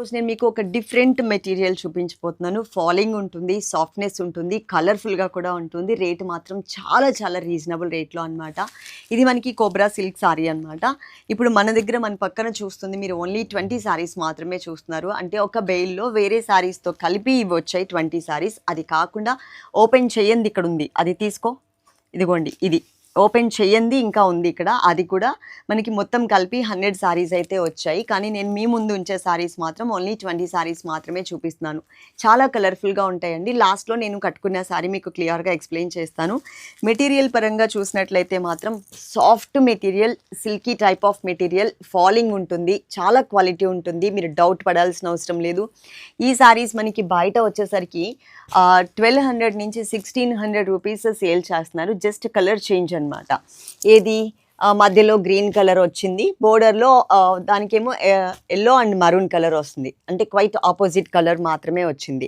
ఈరోజు నేను మీకు ఒక డిఫరెంట్ మెటీరియల్ చూపించబోతున్నాను. ఫాలింగ్ ఉంటుంది సాఫ్ట్నెస్ ఉంటుంది కలర్ఫుల్గా కూడా ఉంటుంది. రేట్ మాత్రం చాలా చాలా రీజనబుల్ రేట్లో అన్నమాట. ఇది మనకి కోబ్రా సిల్క్ సారీ అన్నమాట. ఇప్పుడు మన దగ్గర మన పక్కన చూస్తుంది మీరు ఓన్లీ ట్వంటీ సారీస్ మాత్రమే చూస్తున్నారు. అంటే ఒక బెయిల్లో వేరే సారీస్తో కలిపి ఇవి వచ్చాయి ట్వంటీ సారీస్ అది కాకుండా ఓపెన్ చేయండి ఇక్కడ ఉంది. అది తీసుకో. ఇదిగోండి ఇది. ఓపెన్ చేయండి ఇంకా ఉంది ఇక్కడ. అది కూడా మనకి మొత్తం కలిపి హండ్రెడ్ సారీస్ అయితే వచ్చాయి. కానీ నేను మీ ముందు ఉంచే సారీస్ మాత్రం ఓన్లీ ట్వంటీ సారీస్ మాత్రమే చూపిస్తున్నాను. చాలా కలర్ఫుల్గా ఉంటాయండి. లాస్ట్లో నేను కట్టుకున్న సారీ మీకు క్లియర్గా ఎక్స్ప్లెయిన్ చేస్తాను. మెటీరియల్ పరంగా చూసినట్లయితే మాత్రం soft material silky type of material falling ఉంటుంది. చాలా క్వాలిటీ ఉంటుంది. మీరు డౌట్ పడాల్సిన అవసరం లేదు. ఈ సారీస్ మనకి బయట వచ్చేసరికి ట్వెల్వ్ హండ్రెడ్ నుంచి సిక్స్టీన్ హండ్రెడ్ రూపీస్ సేల్ చేస్తున్నారు. జస్ట్ కలర్ చేంజ్ అనమాట ఏది? మధ్యలో గ్రీన్ కలర్ వచ్చింది. బోర్డర్లో దానికేమో ఎల్లో అండ్ మరూన్ కలర్ వస్తుంది. అంటే క్వైట్ ఆపోజిట్ కలర్ మాత్రమే వచ్చింది.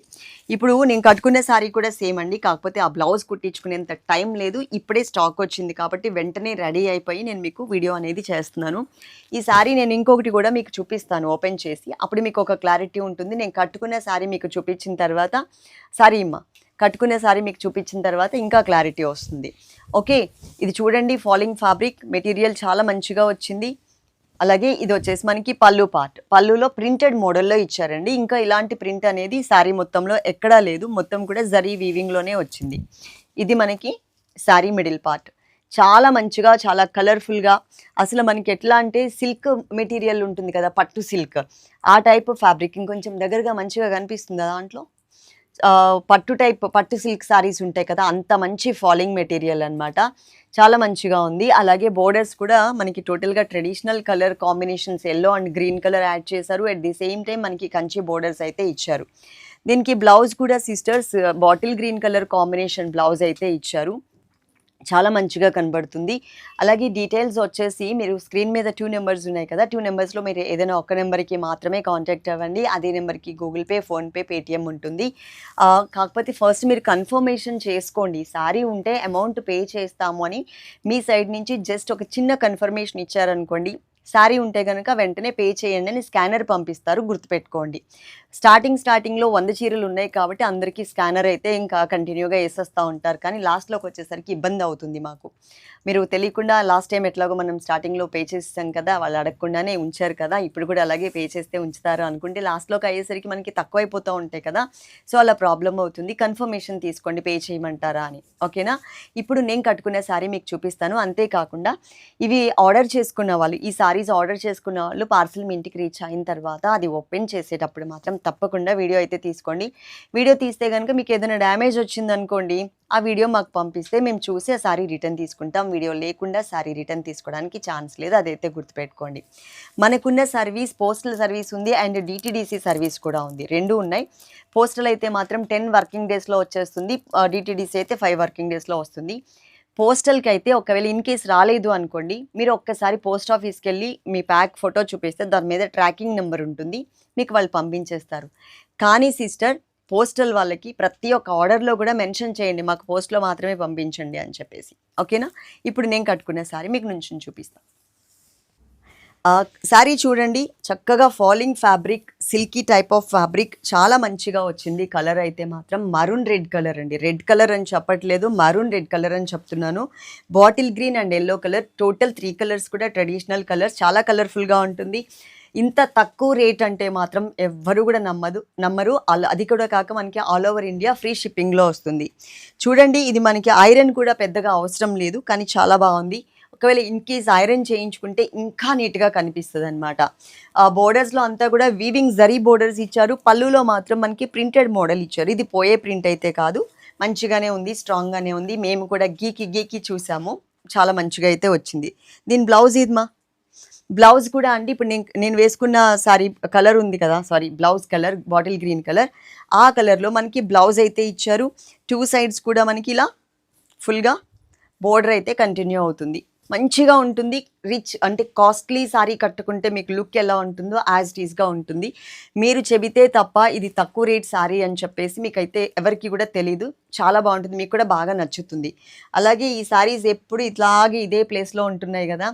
ఇప్పుడు నేను కట్టుకునే శారీ కూడా సేమ్ అండి. కాకపోతే ఆ బ్లౌజ్ కుట్టించుకునేంత టైం లేదు. ఇప్పుడే స్టాక్ వచ్చింది కాబట్టి వెంటనే రెడీ అయిపోయి నేను మీకు వీడియో అనేది చేస్తున్నాను. ఈ శారీ నేను ఇంకొకటి కూడా మీకు చూపిస్తాను ఓపెన్ చేసి. అప్పుడు మీకు ఒక క్లారిటీ ఉంటుంది. నేను కట్టుకునే శారీ మీకు చూపించిన తర్వాత సారీ అమ్మ కట్టుకునే సారీ మీకు చూపించిన తర్వాత ఇంకా క్లారిటీ వస్తుంది. ఓకే ఇది చూడండి ఫాలింగ్ ఫ్యాబ్రిక్ మెటీరియల్ చాలా మంచిగా వచ్చింది. అలాగే ఇది వచ్చేసి మనకి పళ్ళు పార్ట్ పళ్ళులో ప్రింటెడ్ మోడల్లో ఇచ్చారండి. ఇంకా ఇలాంటి ప్రింట్ అనేది శారీ మొత్తంలో ఎక్కడా లేదు. మొత్తం కూడా జరీ వీవింగ్లోనే వచ్చింది. ఇది మనకి శారీ మిడిల్ పార్ట్ చాలా మంచిగా చాలా కలర్ఫుల్గా అసలు మనకి ఎట్లా అంటే సిల్క్ మెటీరియల్ ఉంటుంది కదా పట్టు సిల్క్ ఆ టైప్ ఫ్యాబ్రిక్ ఇంకొంచెం దగ్గరగా మంచిగా కనిపిస్తుంది దాంట్లో? పట్టు టైప్ పట్టు సిల్క్ సారీస్ ఉంటాయి కదా అంత మంచి ఫాలింగ్ మెటీరియల్ అనమాట చాలా మంచిగా ఉంది. అలాగే బోర్డర్స్ కూడా మనకి టోటల్గా traditional colour combinations yellow and green colour add చేశారు. అట్ ది సేమ్ టైం మనకి కంచి బోర్డర్స్ అయితే ఇచ్చారు. దీనికి బ్లౌజ్ కూడా sisters bottle green colour combination blouse అయితే ఇచ్చారు. చాలా మంచిగా కనబడుతుంది. అలాగే డీటెయిల్స్ వచ్చేసి మీరు స్క్రీన్ మీద టూ నెంబర్స్ ఉన్నాయి కదా టూ నెంబర్స్లో మీరు ఏదైనా ఒక నెంబర్కి మాత్రమే కాంటాక్ట్ అవ్వండి. అదే నెంబర్కి గూగుల్ పే ఫోన్పే పేటిఎం ఉంటుంది. కాకపోతే ఫస్ట్ మీరు కన్ఫర్మేషన్ చేసుకోండి. సారీ ఉంటే అమౌంట్ పే చేస్తాము అని మీ సైడ్ నుంచి జస్ట్ ఒక చిన్న కన్ఫర్మేషన్ ఇచ్చారనుకోండి శారీ ఉంటే కనుక వెంటనే పే చేయండి అని స్కానర్ పంపిస్తారు గుర్తుపెట్టుకోండి. స్టార్టింగ్ స్టార్టింగ్లో వంద చీరలు ఉన్నాయి కాబట్టి అందరికీ స్కానర్ అయితే ఇంకా కంటిన్యూగా వేసేస్తూ ఉంటారు. కానీ లాస్ట్లోకి వచ్చేసరికి ఇబ్బంది అవుతుంది మాకు. మీరు తెలియకుండా లాస్ట్ టైం ఎట్లాగో మనం స్టార్టింగ్లో పే చేస్తాం కదా వాళ్ళు అడగకుండానే ఉంచారు కదా ఇప్పుడు కూడా అలాగే పే చేస్తే ఉంచుతారు అనుకుంటే లాస్ట్లోకి అయ్యేసరికి మనకి తక్కువైపోతూ ఉంటాయి కదా. సో అలా ప్రాబ్లం అవుతుంది. కన్ఫర్మేషన్ తీసుకోండి పే చేయమంటారా అని. ఓకేనా? ఇప్పుడు నేను కట్టుకునే శారీ మీకు చూపిస్తాను. అంతేకాకుండా ఇవి ఆర్డర్ చేసుకున్న వాళ్ళు ఈ శారీస్ ఆర్డర్ చేసుకున్న వాళ్ళు పార్సిల్ మీ ఇంటికి రీచ్ అయిన తర్వాత అది ఓపెన్ చేసేటప్పుడు మాత్రం తప్పకుండా వీడియో అయితే తీసుకోండి. వీడియో తీస్తే కనుక మీకు ఏదైనా డ్యామేజ్ వచ్చిందనుకోండి ఆ వీడియో మాకు పంపిస్తే మేము చూసి ఆ సారీ రిటర్న్ తీసుకుంటాం. వీడియో లేకుండా సారీ రిటర్న్ తీసుకోవడానికి ఛాన్స్ లేదు అదైతే గుర్తుపెట్టుకోండి. మనకున్న సర్వీస్ పోస్టల్ సర్వీస్ ఉంది అండ్ డిటీడీసీ సర్వీస్ కూడా ఉంది. రెండు ఉన్నాయి. పోస్టల్ అయితే మాత్రం టెన్ వర్కింగ్ డేస్లో వచ్చేస్తుంది. డిటీడీసీ అయితే ఫైవ్ వర్కింగ్ డేస్లో వస్తుంది. పోస్టల్కి అయితే ఒకవేళ ఇన్ కేస్ రాలేదు అనుకోండి మీరు ఒక్కసారి పోస్ట్ ఆఫీస్కి వెళ్ళి మీ ప్యాక్ ఫోటో చూపిస్తే దాని మీద ట్రాకింగ్ నెంబర్ ఉంటుంది మీకు వాళ్ళు పంపించేస్తారు. కానీ సిస్టర్ పోస్టల్ వాళ్ళకి ప్రతి ఒక్క ఆర్డర్లో కూడా మెన్షన్ చేయండి మాకు పోస్ట్లో మాత్రమే పంపించండి అని చెప్పేసి. ఓకేనా? ఇప్పుడు నేను కట్టుకున్న సారీ మీకు నుంచి చూపిస్తాను శారీ చూడండి చక్కగా falling fabric silky type of fabric చాలా మంచిగా వచ్చింది. కలర్ అయితే మాత్రం మరూన్ రెడ్ కలర్ అండి. రెడ్ కలర్ అని చెప్పట్లేదు మరూన్ రెడ్ కలర్ అని చెప్తున్నాను. Bottle green and yellow colour total three colours కూడా ట్రెడిషనల్ కలర్స్ చాలా కలర్ఫుల్గా ఉంటుంది. ఇంత తక్కువ రేట్ అంటే మాత్రం ఎవ్వరు కూడా నమ్మదు నమ్మరు. అది కూడా కాక మనకి ఆల్ ఓవర్ ఇండియా ఫ్రీ షిప్పింగ్లో వస్తుంది. చూడండి ఇది మనకి ఐరన్ కూడా పెద్దగా అవసరం లేదు కానీ చాలా బాగుంది. ఒకవేళ ఇన్ కేస్ ఐరన్ చేయించుకుంటే ఇంకా నీట్గా కనిపిస్తుంది అనమాట ఆ బోర్డర్స్లో అంతా కూడా వీవింగ్ జరీ బోర్డర్స్ ఇచ్చారు. పళ్ళులో మాత్రం మనకి ప్రింటెడ్ మోడల్ ఇచ్చారు. ఇది పోయే ప్రింట్ అయితే కాదు. మంచిగానే ఉంది స్ట్రాంగ్గానే ఉంది. మేము కూడా గీకి గీకి చూసాము. చాలా మంచిగా అయితే వచ్చింది. దీని బ్లౌజ్ ఇదిమా బ్లౌజ్ కూడా అండి ఇప్పుడు నేను నేను వేసుకున్న సారీ కలర్ ఉంది కదా saree blouse colour bottle green colour. ఆ కలర్లో మనకి బ్లౌజ్ అయితే ఇచ్చారు. టూ సైడ్స్ కూడా మనకి ఇలా ఫుల్గా బోర్డర్ అయితే కంటిన్యూ అవుతుంది. మంచిగా ఉంటుంది. రిచ్ అంటే కాస్ట్లీ సారీ కట్టుకుంటే మీకు లుక్ ఎలా ఉంటుందో యాజ్ ఈజ్గా ఉంటుంది. మీరు చెబితే తప్ప ఇది తక్కువ రేట్ సారీ అని చెప్పేసి మీకైతే ఎవరికి కూడా తెలీదు. చాలా బాగుంటుంది. మీకు కూడా బాగా నచ్చుతుంది. అలాగే ఈ సారీస్ ఎప్పుడు ఇట్లాగే ఇదే ప్లేస్లో ఉంటున్నాయి కదా.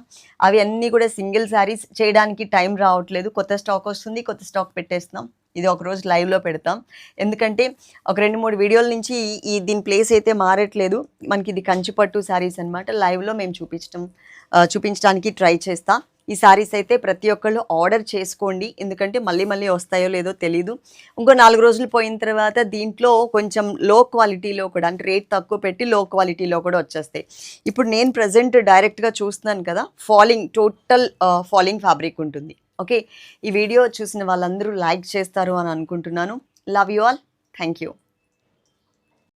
అవి అన్నీ కూడా సింగిల్ సారీస్ చేయడానికి టైం రావట్లేదు. కొత్త స్టాక్ వస్తుంది. కొత్త స్టాక్ పెట్టేస్తున్నాం. ఇది ఒక రోజు లైవ్లో పెడతాం. ఎందుకంటే ఒక రెండు మూడు వీడియోల నుంచి ఈ- దీని ప్లేస్ అయితే మారట్లేదు. మనకి ఇది కంచిపట్టు శారీస్ అనమాట లైవ్లో మేము చూపించడం చూపించడానికి ట్రై చేస్తాం. ఈ శారీస్ అయితే ప్రతి ఒక్కళ్ళు ఆర్డర్ చేసుకోండి. ఎందుకంటే మళ్ళీ మళ్ళీ వస్తాయో లేదో తెలీదు. ఇంకో నాలుగు రోజులు పోయిన తర్వాత దీంట్లో కొంచెం లో క్వాలిటీలో కూడా అంటే రేట్ తక్కువ పెట్టి లో క్వాలిటీలో కూడా వచ్చేస్తాయి. ఇప్పుడు నేను ప్రజెంట్ డైరెక్ట్గా చూస్తున్నాను కదా ఫాలింగ్ టోటల్ ఫాలింగ్ ఫ్యాబ్రిక్ ఉంటుంది. ఓకే? ఈ వీడియో చూసిన వాళ్ళందరూ లైక్ చేస్తారు అని అనుకుంటున్నాను. Love you all thank you